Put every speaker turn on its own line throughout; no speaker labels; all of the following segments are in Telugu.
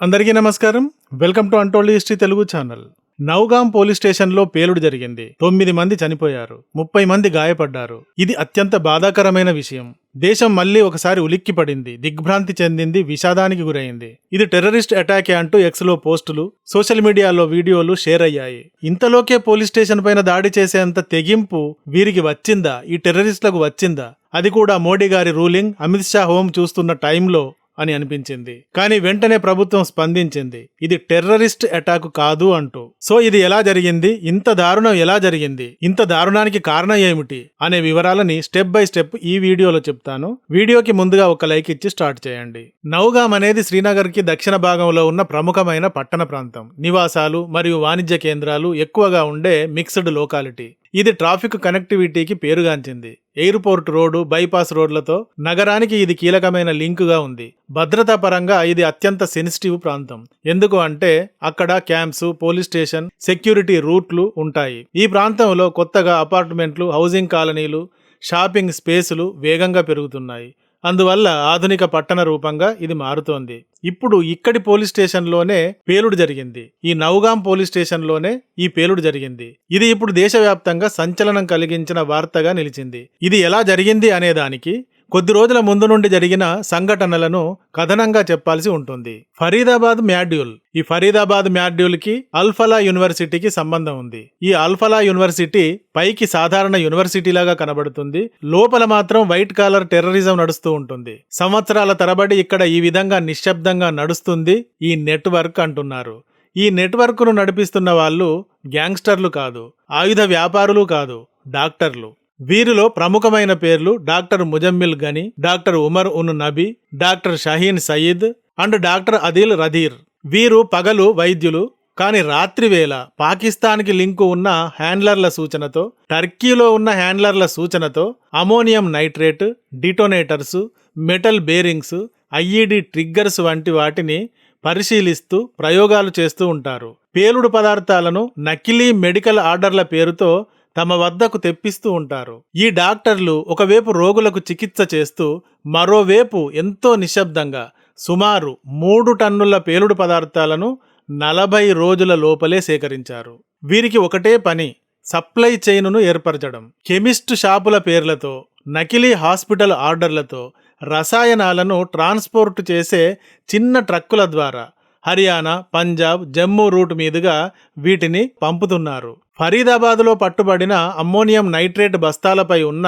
అందరికీ నమస్కారం. Welcome to untold history Telugu channel. Nowgam police స్టేషన్లో పేలుడు జరిగింది. తొమ్మిది మంది చనిపోయారు. ముప్పై మంది గాయపడ్డారు. ఇది అత్యంత బాధాకరమైన విషయం. దేశం మళ్ళీ ఒకసారి ఉలిక్కి పడింది. దిగ్భ్రాంతి చెందింది. విషాదానికి గురైంది. ఇది టెర్రరిస్ట్ అటాకే అంటూ ఎక్స్లో పోస్టులు సోషల్ మీడియాలో వీడియోలు షేర్ అయ్యాయి. ఇంతలోకే పోలీస్ స్టేషన్ పైన దాడి చేసేంత తెగింపు వీరికి వచ్చిందా? ఈ టెర్రరిస్టులకు వచ్చిందా? అది కూడా మోడీ గారి రూలింగ్. అమిత్ షా హోం చూస్తున్న టైంలో అని అనిపించింది. కానీ వెంటనే ప్రభుత్వం స్పందించింది. ఇది టెర్రరిస్ట్ అటాక్ కాదు అంటూ. సో ఇది ఎలా జరిగింది? ఇంత దారుణం ఎలా జరిగింది? ఇంత దారుణానికి కారణం ఏమిటి? అనే వివరాలని స్టెప్ బై స్టెప్ ఈ వీడియోలో చెప్తాను. వీడియోకి ముందుగా ఒక లైక్ ఇచ్చి స్టార్ట్ చేయండి. నౌగాం అనేది శ్రీనగర్కి దక్షిణ భాగంలో ఉన్న ప్రముఖమైన పట్టణ ప్రాంతం. నివాసాలు మరియు వాణిజ్య కేంద్రాలు ఎక్కువగా ఉండే మిక్స్డ్ లోకాలిటీ. ఇది ట్రాఫిక్ కనెక్టివిటీకి పేరుగాంచింది. ఎయిర్పోర్ట్ రోడ్డు బైపాస్ రోడ్లతో నగరానికి ఇది కీలకమైన లింకుగా ఉంది. భద్రతా పరంగా ఇది అత్యంత సెన్సిటివ్ ప్రాంతం. ఎందుకు అంటే అక్కడ క్యాంప్స్ పోలీస్ స్టేషన్ సెక్యూరిటీ రూట్లు ఉంటాయి. ఈ ప్రాంతంలో కొత్తగా అపార్ట్మెంట్లు హౌసింగ్ కాలనీలు షాపింగ్ స్పేసులు వేగంగా పెరుగుతున్నాయి. అందువల్ల ఆధునిక పట్టణ రూపంగా ఇది మారుతోంది. ఇప్పుడు ఇక్కడి పోలీస్ స్టేషన్లోనే పేలుడు జరిగింది. ఈ నౌగాం పోలీస్ స్టేషన్లోనే ఈ పేలుడు జరిగింది. ఇది ఇప్పుడు దేశవ్యాప్తంగా సంచలనం కలిగించిన వార్తగా నిలిచింది. ఇది ఎలా జరిగింది అనే దానికి కొద్ది రోజుల ముందు నుండి జరిగిన సంఘటనలను కథనంగా చెప్పాల్సి ఉంటుంది. ఫరీదాబాద్ మ్యాడ్యూల్. ఈ ఫరీదాబాద్ మ్యాడ్యూల్కి అల్ఫలా యూనివర్సిటీకి సంబంధం ఉంది. ఈ అల్ఫలా యూనివర్సిటీ పైకి సాధారణ యూనివర్సిటీ లాగా కనబడుతుంది. లోపల మాత్రం వైట్ కాలర్ టెర్రరిజం నడుస్తూ ఉంటుంది. సంవత్సరాల తరబడి ఇక్కడ ఈ విధంగా నిశ్శబ్దంగా నడుస్తుంది ఈ నెట్వర్క్ అంటున్నారు. ఈ నెట్వర్క్ను నడిపిస్తున్న వాళ్ళు గ్యాంగ్స్టర్లు కాదు ఆయుధ వ్యాపారులు కాదు డాక్టర్లు. వీరిలో ప్రముఖమైన పేర్లు డాక్టర్ ముజమ్మిల్ గని doctor Umar Un Nabi doctor Shaheen Saeed and doctor Adil Rather వీరు పగలు వైద్యులు కానీ రాత్రివేళ పాకిస్తాన్కి లింకు ఉన్న హ్యాండ్లర్ల సూచనతో టర్కీలో ఉన్న హ్యాండ్లర్ల సూచనతో ammonium nitrate detonators metal bearings IED triggers వంటి వాటిని పరిశీలిస్తూ ప్రయోగాలు చేస్తూ ఉంటారు. పేలుడు పదార్థాలను నకిలీ మెడికల్ ఆర్డర్ల పేరుతో తమ వద్దకు తెప్పిస్తూ ఉంటారు. ఈ డాక్టర్లు ఒకవైపు రోగులకు చికిత్స చేస్తూ మరోవైపు ఎంతో నిశ్శబ్దంగా సుమారు మూడు టన్నుల పేలుడు పదార్థాలను నలభై రోజుల లోపలే సేకరించారు. వీరికి ఒకటే పని సప్లై చైనును ఏర్పరచడం. కెమిస్ట్ షాపుల పేర్లతో నకిలీ హాస్పిటల్ ఆర్డర్లతో రసాయనాలను ట్రాన్స్పోర్ట్ చేసే చిన్న ట్రక్కుల ద్వారా హర్యానా పంజాబ్ జమ్మూ రూట్ మీదుగా వీటిని పంపుతున్నారు. ఫరీదాబాద్లో పట్టుబడిన అమ్మోనియం నైట్రేట్ బస్తాలపై ఉన్న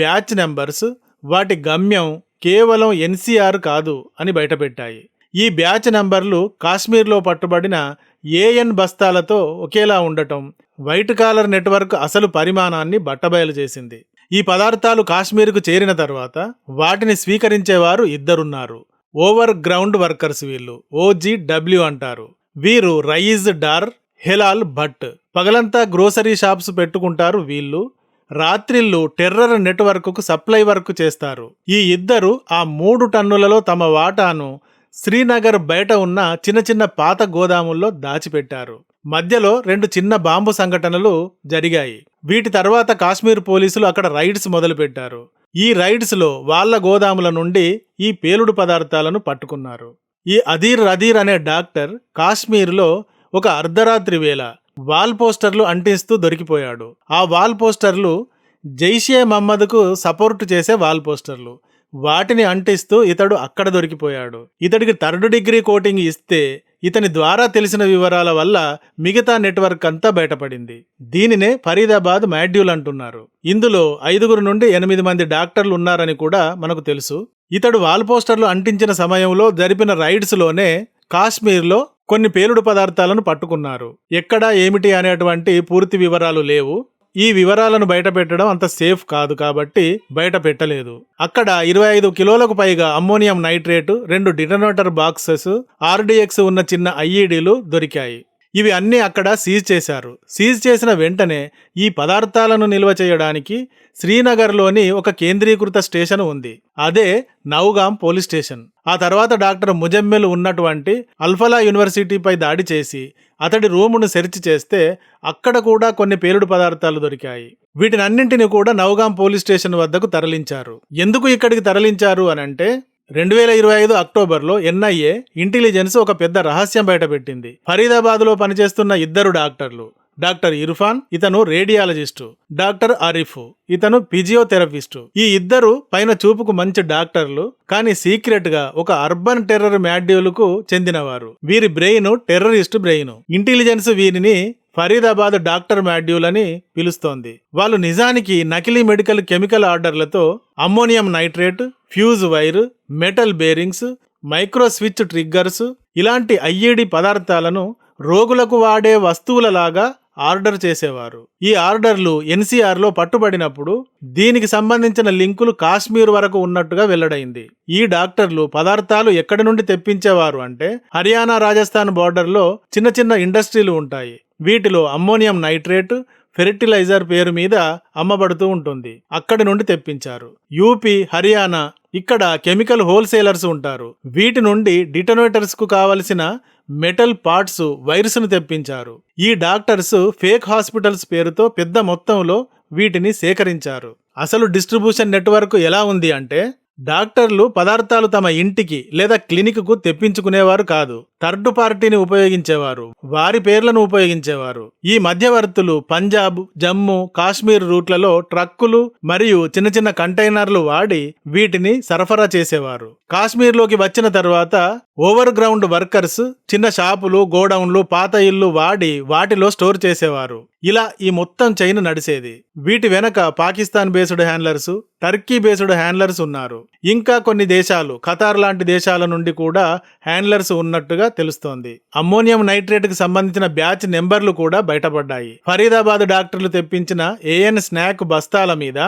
బ్యాచ్ నెంబర్స్ వాటి గమ్యం కేవలం ఎన్సీఆర్ కాదు అని బయటపెట్టాయి. ఈ బ్యాచ్ నంబర్లు కాశ్మీర్లో పట్టుబడిన ఏఎన్ బస్తాలతో ఒకేలా ఉండటం వైట్ కాలర్ నెట్వర్క్ అసలు పరిమాణాన్ని బట్టబయలు చేసింది. ఈ పదార్థాలు కాశ్మీర్కు చేరిన తర్వాత వాటిని స్వీకరించేవారు ఇద్దరున్నారు. ఓవర్ గ్రౌండ్ వర్కర్స్ వీళ్ళు. ఓజీడబ్ల్యూ అంటారు. వీరు రైజ్ డార్ హెలాల్ భట్. పగలంతా గ్రోసరీ షాప్స్ పెట్టుకుంటారు వీళ్ళు. రాత్రిళ్ళు టెర్రర్ నెట్వర్క్కు సప్లై వర్క్ చేస్తారు. ఈ ఇద్దరు ఆ మూడు టన్నులలో తమ వాటాను శ్రీనగర్ బయట ఉన్న చిన్న చిన్న పాత గోదాముల్లో దాచిపెట్టారు. మధ్యలో రెండు చిన్న బాంబు సంఘటనలు జరిగాయి. వీటి తర్వాత కాశ్మీర్ పోలీసులు అక్కడ రైడ్స్ మొదలుపెట్టారు. ఈ రైడ్స్లో వాళ్ళ గోదాముల నుండి ఈ పేలుడు పదార్థాలను పట్టుకున్నారు. ఈ అధీర్ రధీర్ అనే డాక్టర్ కాశ్మీర్లో ఒక అర్ధరాత్రి వేళ వాల్ పోస్టర్లు అంటిస్తూ దొరికిపోయాడు. ఆ వాల్ పోస్టర్లు జైషే మహమ్మద్కు సపోర్ట్ చేసే వాల్ పోస్టర్లు. వాటిని అంటిస్తూ ఇతడు అక్కడ దొరికిపోయాడు. ఇతడికి థర్డ్ డిగ్రీ కోటింగ్ ఇస్తే ఇతని ద్వారా తెలిసిన వివరాల వల్ల మిగతా నెట్వర్క్ అంతా బయటపడింది. దీనినే ఫరీదాబాద్ మాడ్యూల్ అంటున్నారు. ఇందులో ఐదుగురు నుండి ఎనిమిది మంది డాక్టర్లు ఉన్నారని కూడా మనకు తెలుసు. ఇతడు వాల్ పోస్టర్లు అంటించిన సమయంలో జరిపిన రైడ్స్లోనే కాశ్మీర్లో కొన్ని పేలుడు పదార్థాలను పట్టుకున్నారు. ఎక్కడా ఏమిటి అనేటువంటి పూర్తి వివరాలు లేవు. ఈ వివరాలను బయట పెట్టడం అంత సేఫ్ కాదు కాబట్టి బయట పెట్టలేదు. అక్కడ ఇరవై ఐదు కిలోలకు పైగా అమ్మోనియం నైట్రేట్ రెండు డిటనోటర్ బాక్సెస్ ఆర్డిఎక్స్ ఉన్న చిన్న ఐఈడీలు దొరికాయి. ఇవి అన్నీ అక్కడ సీజ్ చేశారు. సీజ్ చేసిన వెంటనే ఈ పదార్థాలను నిల్వ చేయడానికి శ్రీనగర్లోని ఒక కేంద్రీకృత స్టేషన్ ఉంది. అదే నౌగాం పోలీస్ స్టేషన్. ఆ తర్వాత డాక్టర్ ముజమ్మెల్ ఉన్నటువంటి అల్ఫలా యూనివర్సిటీపై దాడి చేసి అతడి రూమును సెర్చ్ చేస్తే అక్కడ కూడా కొన్ని పేలుడు పదార్థాలు దొరికాయి. వీటినన్నింటినీ కూడా నౌగాం పోలీస్ స్టేషన్ వద్దకు తరలించారు. ఎందుకు ఇక్కడికి తరలించారు అనంటే రెండు వేల ఇరవై ఐదు అక్టోబర్లో ఎన్ఐఏ ఇంటెలిజెన్స్ ఒక పెద్ద రహస్యం బయటపెట్టింది. ఫరీదాబాద్లో పనిచేస్తున్న ఇద్దరు డాక్టర్లు. డాక్టర్ ఇర్ఫాన్ ఇతను రేడియాలజిస్టు. డాక్టర్ ఆరిఫ్ ఇతను ఫిజియోథెరపిస్టు. ఈ ఇద్దరు పైన చూపుకు మంచి డాక్టర్లు కానీ సీక్రెట్గా ఒక అర్బన్ టెర్రర్ మాడ్యూల్కు చెందినవారు. వీరి బ్రెయిన్ టెర్రరిస్ట్ బ్రెయిన్. ఇంటెలిజెన్స్ వీరిని ఫరీదాబాద్ డాక్టర్ మాడ్యూల్ అని పిలుస్తోంది. వాళ్ళు నిజానికి నకిలీ medical chemical ఆర్డర్లతో ammonium nitrate fuse wire metal bearings micro switch triggers ఇలాంటి ఐఈడి పదార్థాలను రోగులకు వాడే వస్తువులలాగా ఆర్డర్ చేసేవారు. ఈ ఆర్డర్లు ఎన్సీఆర్లో పట్టుబడినప్పుడు దీనికి సంబంధించిన లింకులు కాశ్మీర్ వరకు ఉన్నట్టుగా వెల్లడైంది. ఈ డాక్టర్లు పదార్థాలు ఎక్కడి నుండి తెప్పించేవారు అంటే హర్యానా రాజస్థాన్ బోర్డర్లో చిన్న చిన్న ఇండస్ట్రీలు ఉంటాయి. వీటిలో అమ్మోనియం నైట్రేట్ ఫెర్టిలైజర్ పేరు మీద అమ్మబడుతూ ఉంటుంది. అక్కడి నుండి తెప్పించారు. యూపీ హర్యానా ఇక్కడ కెమికల్ హోల్సేలర్స్ ఉంటారు. వీటి నుండి డిటోనేటర్స్కు కావలసిన మెటల్ పార్ట్స్ వైర్స్ను తెప్పించారు. ఈ డాక్టర్స్ ఫేక్ హాస్పిటల్స్ పేరుతో పెద్ద మొత్తంలో వీటిని సేకరించారు. అసలు డిస్ట్రిబ్యూషన్ నెట్వర్క్ ఎలా ఉంది అంటే డాక్టర్లు పదార్థాలు తమ ఇంటికి లేదా క్లినిక్కు తెప్పించుకునేవారు కాదు. థర్డ్ పార్టీని ఉపయోగించేవారు వారి పేర్లను ఉపయోగించేవారు. ఈ మధ్యవర్తులు పంజాబ్ జమ్మూ కాశ్మీర్ రూట్లలో ట్రక్కులు మరియు చిన్న చిన్న కంటైనర్లు వాడి వీటిని సరఫరా చేసేవారు. కాశ్మీర్లోకి వచ్చిన తర్వాత ఓవర్ గ్రౌండ్ వర్కర్స్ చిన్న షాపులు గోడౌన్లు పాత ఇల్లు వాడి వాటిలో స్టోర్ చేసేవారు. ఇలా ఈ మొత్తం చైన్ నడిచేది వీటి వెనక Pakistan based handlers Turkey based handlers ఉన్నారు. ఇంకా కొన్ని దేశాలు ఖతార్ లాంటి దేశాల నుండి కూడా హ్యాండ్లర్స్ ఉన్నట్టుగా తెలుస్తోంది. అమ్మోనియం నైట్రేట్కి సంబంధించిన బ్యాచ్ నెంబర్లు కూడా బయటపడ్డాయి. ఫరీదాబాద్ డాక్టర్లు తెప్పించిన ఏఎన్ స్నాక్ బస్తాల మీద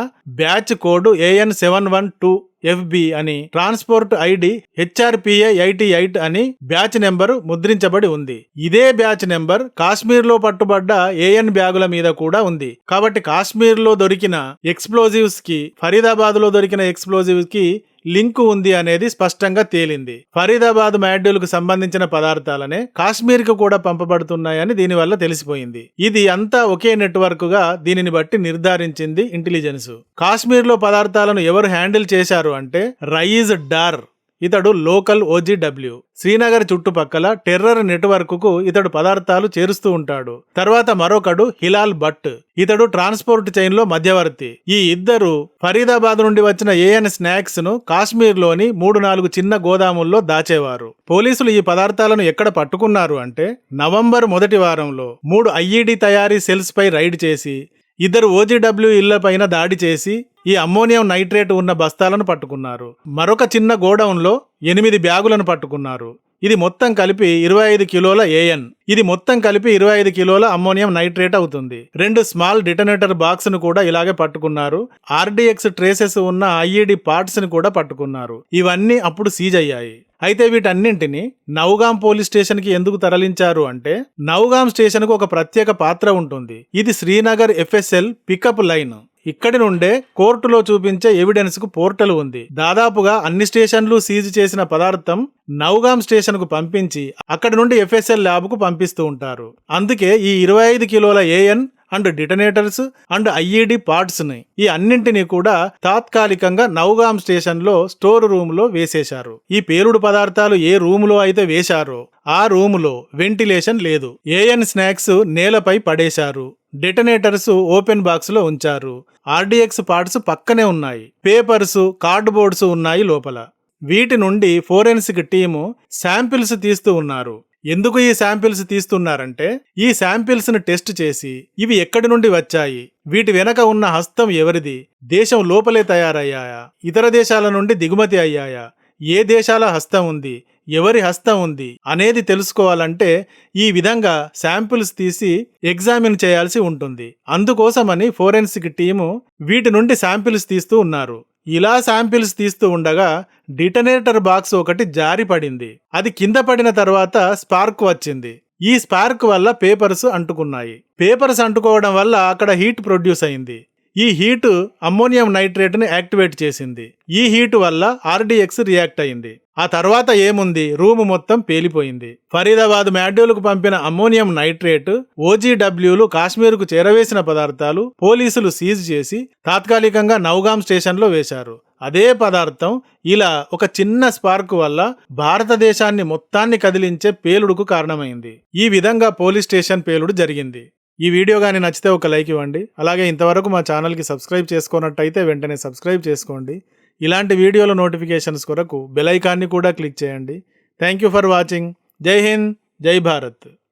batch code AN seven one two FB అని transport ID HRPA eighty eight అని బ్యాచ్ నెంబరు ముద్రించబడి ఉంది. ఇదే బ్యాచ్ నెంబర్ కాశ్మీర్లో పట్టుబడ్డ ఏఎన్ బ్యాగుల మీద కూడా ఉంది. కాబట్టి కాశ్మీర్లో దొరికిన ఎక్స్ప్లోజివ్స్కి ఫరీదాబాద్లో దొరికిన ఎక్స్ప్లోజివ్స్కి లింకు ఉంది అనేది స్పష్టంగా తేలింది. ఫరీదాబాద్ మాడ్యూల్కు సంబంధించిన పదార్థాలనే కాశ్మీర్కు కూడా పంపబడుతున్నాయని దీనివల్ల తెలిసిపోయింది. ఇది అంతా ఒకే నెట్వర్క్గా దీనిని బట్టి నిర్ధారించింది ఇంటెలిజెన్స్. కాశ్మీర్లో పదార్థాలను ఎవరు హ్యాండిల్ చేశారు అంటే రైజ్ డార్. ఇతడు లోకల్ ఓజీడబ్ల్యూ శ్రీనగర్ చుట్టుపక్కల టెర్రర్ నెట్వర్క్కు ఇతడు పదార్థాలు చేరుస్తూ ఉంటాడు. తర్వాత మరొకడు హిలాల్ భట్. ఇతడు ట్రాన్స్పోర్ట్ చైన్లో మధ్యవర్తి. ఈ ఇద్దరు ఫరీదాబాద్ నుండి వచ్చిన ఏఎన్ స్నాక్స్ను కాశ్మీర్లోని మూడు నాలుగు చిన్న గోదాముల్లో దాచేవారు. పోలీసులు ఈ పదార్థాలను ఎక్కడ పట్టుకున్నారు అంటే నవంబర్ మొదటి వారంలో మూడు ఐఈడి తయారీ సెల్స్ పై రైడ్ చేసి ఇద్దరు ఓజీడబ్ల్యూ ఇళ్ళ పైన దాడి చేసి ఈ అమ్మోనియం నైట్రేట్ ఉన్న బస్తాలను పట్టుకున్నారు. మరొక చిన్న గోడౌన్లో ఎనిమిది బ్యాగులను పట్టుకున్నారు. ఇది మొత్తం కలిపి ఇరవై ఐదు కిలోల ఏఎన్. ఇది మొత్తం కలిపి ఇరవై ఐదు కిలోల అమ్మోనియం నైట్రేట్ అవుతుంది. రెండు స్మాల్ డిటనేటర్ బాక్స్ను కూడా ఇలాగే పట్టుకున్నారు. ఆర్డిఎక్స్ ట్రేసెస్ ఉన్న ఐఈడి పార్ట్స్ని కూడా పట్టుకున్నారు. ఇవన్నీ అప్పుడు సీజ్ అయ్యాయి. అయితే వీటన్నింటిని నౌగాం పోలీస్ స్టేషన్కి ఎందుకు తరలించారు అంటే నౌగాం స్టేషన్కు ఒక ప్రత్యేక పాత్ర ఉంటుంది. ఇది శ్రీనగర్ ఎఫ్ఎస్ఎల్ పికప్ లైన్. ఇక్కడి నుండే కోర్టులో చూపించే ఎవిడెన్స్కు పోర్టల్ ఉంది. దాదాపుగా అన్ని స్టేషన్లు సీజ్ చేసిన పదార్థం నౌగాం స్టేషన్కు పంపించి అక్కడి నుండి ఎఫ్ఎస్ఎల్ ల్యాబ్కు పంపిస్తూ ఉంటారు. అందుకే ఈ ఇరవై ఐదు కిలోల AN and detonators and IED పార్ట్స్ని ఈ అన్నింటినీ కూడా తాత్కాలికంగా నౌగాం స్టేషన్లో స్టోర్ రూమ్లో వేసేశారు. ఈ పేలుడు పదార్థాలు ఏ రూమ్లో అయితే వేశారో ఆ రూమ్లో వెంటిలేషన్ లేదు. ఏఎన్ స్నాక్స్ నేలపై పడేశారు. డెటనేటర్స్ ఓపెన్ బాక్స్లో ఉంచారు. ఆర్డిఎక్స్ పార్ట్స్ పక్కనే ఉన్నాయి. పేపర్స్ కార్డ్బోర్డ్స్ ఉన్నాయి లోపల. వీటి నుండి ఫోరెన్సిక్ టీము శాంపిల్స్ తీస్తూ ఉన్నారు. ఎందుకు ఈ శాంపిల్స్ తీస్తున్నారంటే ఈ శాంపిల్స్ను టెస్ట్ చేసి ఇవి ఎక్కడి నుండి వచ్చాయి? వీటి వెనక ఉన్న హస్తం ఎవరిది? దేశం లోపలే తయారయ్యాయా? ఇతర దేశాల నుండి దిగుమతి అయ్యాయా? ఏ దేశాల హస్తం ఉంది? ఎవరి హస్తం ఉంది అనేది తెలుసుకోవాలంటే ఈ విధంగా శాంపిల్స్ తీసి ఎగ్జామిన్ చేయాల్సి ఉంటుంది. అందుకోసమని ఫోరెన్సిక్ టీము వీటి నుండి శాంపిల్స్ తీస్తూ ఉన్నారు. ఇలా శాంపిల్స్ తీస్తూ ఉండగా డిటనేటర్ బాక్స్ ఒకటి జారి పడింది. అది కింద పడిన తర్వాత స్పార్క్ వచ్చింది. ఈ స్పార్క్ వల్ల పేపర్స్ అంటుకున్నాయి. పేపర్స్ అంటుకోవడం వల్ల అక్కడ హీట్ ప్రొడ్యూస్ అయింది. ఈ హీటు అమ్మోనియం నైట్రేట్ని యాక్టివేట్ చేసింది. ఈ హీటు వల్ల ఆర్డిఎక్స్ రియాక్ట్ అయింది. ఆ తర్వాత ఏముంది? రూము మొత్తం పేలిపోయింది. ఫరీదాబాద్ మ్యాడ్యూల్కు పంపిన అమ్మోనియం నైట్రేట్ ఓజీడబ్ల్యూలు కాశ్మీర్కు చేరవేసిన పదార్థాలు పోలీసులు సీజ్ చేసి తాత్కాలికంగా నౌగాం స్టేషన్లో వేశారు. అదే పదార్థం ఇలా ఒక చిన్న స్పార్క్ వల్ల భారతదేశాన్ని మొత్తాన్ని కదిలించే పేలుడుకు కారణమైంది. ఈ విధంగా పోలీస్ స్టేషన్ పేలుడు జరిగింది. ఈ వీడియో కానీ నచ్చితే ఒక లైక్ ఇవ్వండి. అలాగే ఇంతవరకు మా ఛానల్కి సబ్స్క్రైబ్ చేసుకున్నట్టయితే వెంటనే సబ్స్క్రైబ్ చేసుకోండి. ఇలాంటి వీడియోల నోటిఫికేషన్స్ కొరకు బెల్ ఐకాన్ని కూడా క్లిక్ చేయండి. Thank you for watching. జై హింద్ జై భారత్.